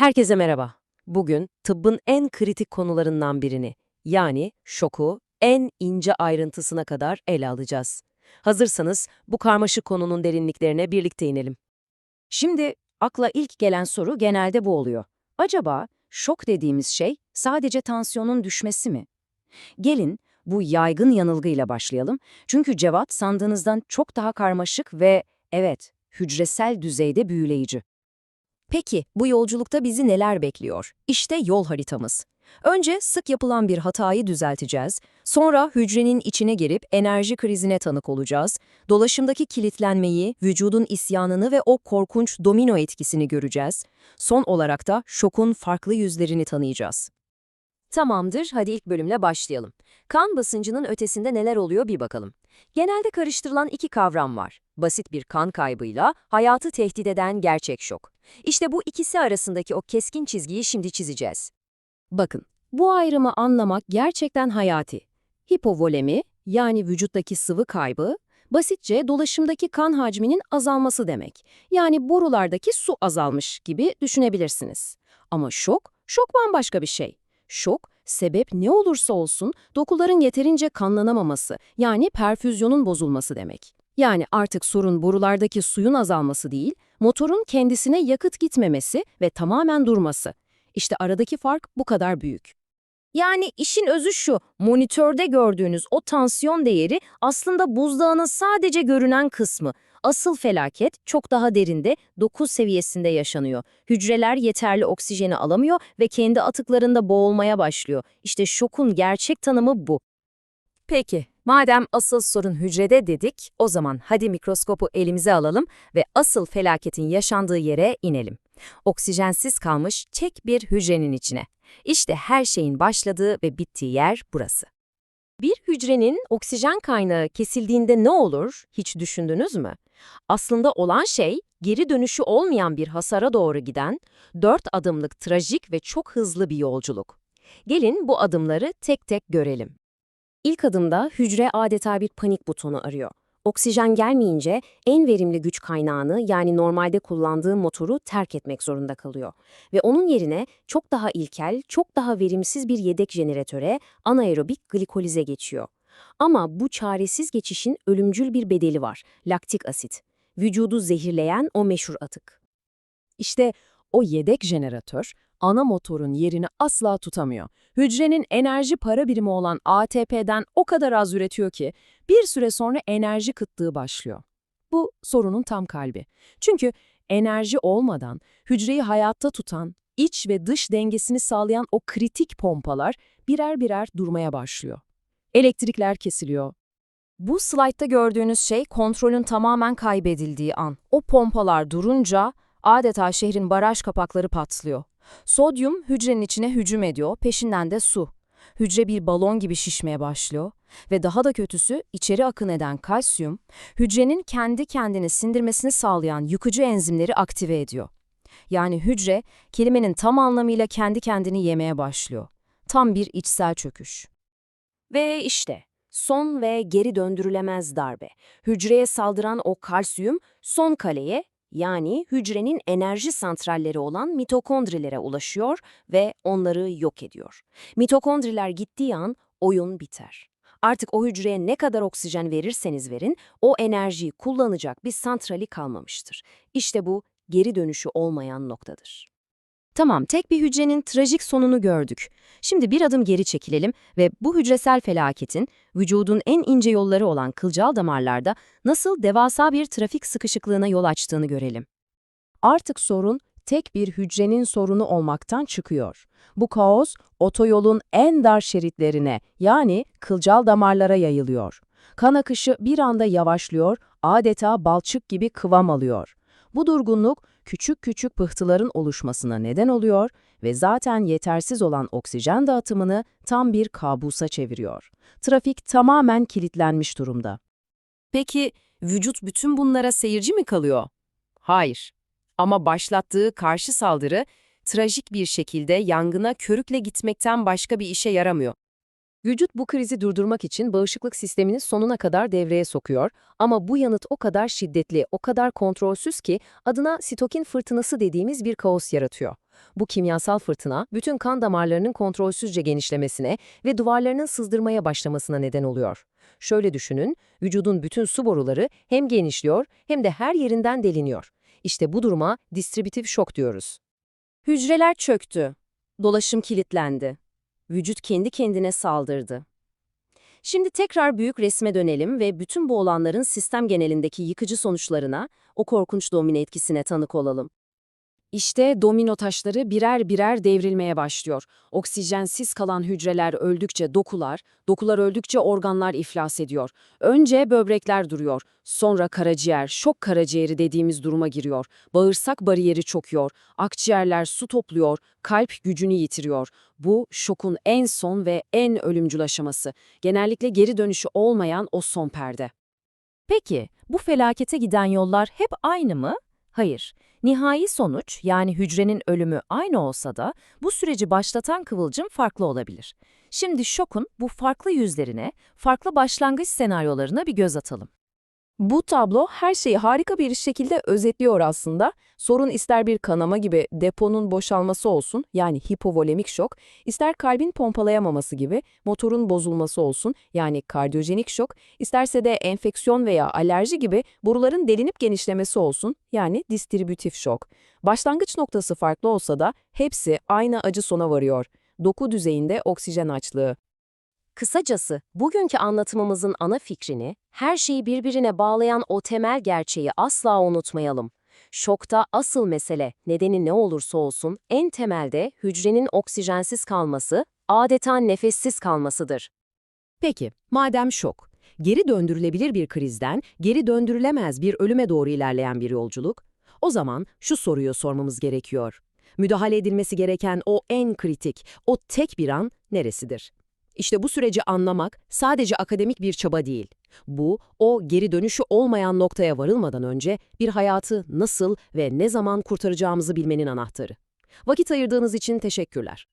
Herkese merhaba. Bugün tıbbın en kritik konularından birini, yani şoku en ince ayrıntısına kadar ele alacağız. Hazırsanız bu karmaşık konunun derinliklerine birlikte inelim. Şimdi akla ilk gelen soru genelde bu oluyor. Acaba şok dediğimiz şey sadece tansiyonun düşmesi mi? Gelin bu yaygın yanılgıyla başlayalım. Çünkü cevap sandığınızdan çok daha karmaşık ve evet, hücresel düzeyde büyüleyici. Peki bu yolculukta bizi neler bekliyor? İşte yol haritamız. Önce sık yapılan bir hatayı düzelteceğiz. Sonra hücrenin içine girip enerji krizine tanık olacağız. Dolaşımdaki kilitlenmeyi, vücudun isyanını ve o korkunç domino etkisini göreceğiz. Son olarak da şokun farklı yüzlerini tanıyacağız. Tamamdır, hadi ilk bölümle başlayalım. Kan basıncının ötesinde neler oluyor bir bakalım. Genelde karıştırılan iki kavram var. Basit bir kan kaybıyla hayatı tehdit eden gerçek şok. İşte bu ikisi arasındaki o keskin çizgiyi şimdi çizeceğiz. Bakın, bu ayrımı anlamak gerçekten hayati. Hipovolemi, yani vücuttaki sıvı kaybı, basitçe dolaşımdaki kan hacminin azalması demek. Yani borulardaki su azalmış gibi düşünebilirsiniz. Ama şok, şok bambaşka bir şey. Şok, sebep ne olursa olsun dokuların yeterince kanlanamaması, yani perfüzyonun bozulması demek. Yani artık sorun borulardaki suyun azalması değil, motorun kendisine yakıt gitmemesi ve tamamen durması. İşte aradaki fark bu kadar büyük. Yani işin özü şu, monitörde gördüğünüz o tansiyon değeri aslında buzdağının sadece görünen kısmı. Asıl felaket çok daha derinde, doku seviyesinde yaşanıyor. Hücreler yeterli oksijeni alamıyor ve kendi atıklarında boğulmaya başlıyor. İşte şokun gerçek tanımı bu. Peki, madem asıl sorun hücrede dedik, o zaman hadi mikroskopu elimize alalım ve asıl felaketin yaşandığı yere inelim. Oksijensiz kalmış tek bir hücrenin içine. İşte her şeyin başladığı ve bittiği yer burası. Bir hücrenin oksijen kaynağı kesildiğinde ne olur hiç düşündünüz mü? Aslında olan şey geri dönüşü olmayan bir hasara doğru giden, dört adımlık trajik ve çok hızlı bir yolculuk. Gelin bu adımları tek tek görelim. İlk adımda hücre adeta bir panik butonu arıyor. Oksijen gelmeyince en verimli güç kaynağını yani normalde kullandığı motoru terk etmek zorunda kalıyor. Ve onun yerine çok daha ilkel, çok daha verimsiz bir yedek jeneratöre anaerobik glikolize geçiyor. Ama bu çaresiz geçişin ölümcül bir bedeli var, laktik asit. Vücudu zehirleyen o meşhur atık. İşte o yedek jeneratör ana motorun yerini asla tutamıyor. Hücrenin enerji para birimi olan ATP'den o kadar az üretiyor ki bir süre sonra enerji kıtlığı başlıyor. Bu sorunun tam kalbi. Çünkü enerji olmadan hücreyi hayatta tutan, iç ve dış dengesini sağlayan o kritik pompalar birer birer durmaya başlıyor. Elektrikler kesiliyor, Bu slaytta gördüğünüz şey kontrolün tamamen kaybedildiği an. O pompalar durunca adeta şehrin baraj kapakları patlıyor. Sodyum hücrenin içine hücum ediyor, peşinden de su. Hücre bir balon gibi şişmeye başlıyor ve daha da kötüsü içeri akın eden kalsiyum, hücrenin kendi kendini sindirmesini sağlayan yıkıcı enzimleri aktive ediyor. Yani hücre kelimenin tam anlamıyla kendi kendini yemeye başlıyor. Tam bir içsel çöküş. Ve işte son ve geri döndürülemez darbe. Hücreye saldıran o kalsiyum son kaleye yani hücrenin enerji santralleri olan mitokondrilere ulaşıyor ve onları yok ediyor. Mitokondriler gittiği an oyun biter. Artık o hücreye ne kadar oksijen verirseniz verin, o enerjiyi kullanacak bir santrali kalmamıştır. İşte bu geri dönüşü olmayan noktadır. Tamam, tek bir hücrenin trajik sonunu gördük. Şimdi bir adım geri çekilelim ve bu hücresel felaketin vücudun en ince yolları olan kılcal damarlarda nasıl devasa bir trafik sıkışıklığına yol açtığını görelim. Artık sorun tek bir hücrenin sorunu olmaktan çıkıyor. Bu kaos otoyolun en dar şeritlerine yani kılcal damarlara yayılıyor. Kan akışı bir anda yavaşlıyor, adeta balçık gibi kıvam alıyor. Bu durgunluk küçük küçük pıhtıların oluşmasına neden oluyor ve zaten yetersiz olan oksijen dağıtımını tam bir kabusa çeviriyor. Trafik tamamen kilitlenmiş durumda. Peki vücut bütün bunlara seyirci mi kalıyor? Hayır. Ama başlattığı karşı saldırı trajik bir şekilde yangına körükle gitmekten başka bir işe yaramıyor. Vücut bu krizi durdurmak için bağışıklık sistemini sonuna kadar devreye sokuyor ama bu yanıt o kadar şiddetli, o kadar kontrolsüz ki adına sitokin fırtınası dediğimiz bir kaos yaratıyor. Bu kimyasal fırtına bütün kan damarlarının kontrolsüzce genişlemesine ve duvarlarının sızdırmaya başlamasına neden oluyor. Şöyle düşünün, vücudun bütün su boruları hem genişliyor hem de her yerinden deliniyor. İşte bu duruma distribütif şok diyoruz. Hücreler çöktü. Dolaşım kilitlendi. Vücut kendi kendine saldırdı. Şimdi tekrar büyük resme dönelim ve bütün bu olanların sistem genelindeki yıkıcı sonuçlarına, o korkunç domino etkisine tanık olalım. İşte domino taşları birer birer devrilmeye başlıyor. Oksijensiz kalan hücreler öldükçe dokular, dokular öldükçe organlar iflas ediyor. Önce böbrekler duruyor, sonra karaciğer, şok karaciğeri dediğimiz duruma giriyor. Bağırsak bariyeri çöküyor, akciğerler su topluyor, kalp gücünü yitiriyor. Bu şokun en son ve en ölümcül aşaması. Genellikle geri dönüşü olmayan o son perde. Peki, bu felakete giden yollar hep aynı mı? Hayır. Nihai sonuç, yani hücrenin ölümü aynı olsa da bu süreci başlatan kıvılcım farklı olabilir. Şimdi şokun bu farklı yüzlerine, farklı başlangıç senaryolarına bir göz atalım. Bu tablo her şeyi harika bir şekilde özetliyor aslında. Sorun ister bir kanama gibi deponun boşalması olsun yani hipovolemik şok, ister kalbin pompalayamaması gibi motorun bozulması olsun yani kardiyojenik şok, isterse de enfeksiyon veya alerji gibi boruların delinip genişlemesi olsun yani distribütif şok. Başlangıç noktası farklı olsa da hepsi aynı acı sona varıyor. Doku düzeyinde oksijen açlığı. Kısacası, bugünkü anlatımımızın ana fikrini, her şeyi birbirine bağlayan o temel gerçeği asla unutmayalım. Şokta asıl mesele, nedeni ne olursa olsun, en temelde hücrenin oksijensiz kalması, adeta nefessiz kalmasıdır. Peki, madem şok, geri döndürülebilir bir krizden geri döndürülemez bir ölüme doğru ilerleyen bir yolculuk, o zaman şu soruyu sormamız gerekiyor. Müdahale edilmesi gereken o en kritik, o tek bir an neresidir? İşte bu süreci anlamak sadece akademik bir çaba değil. Bu, o geri dönüşü olmayan noktaya varılmadan önce bir hayatı nasıl ve ne zaman kurtaracağımızı bilmenin anahtarı. Vakit ayırdığınız için teşekkürler.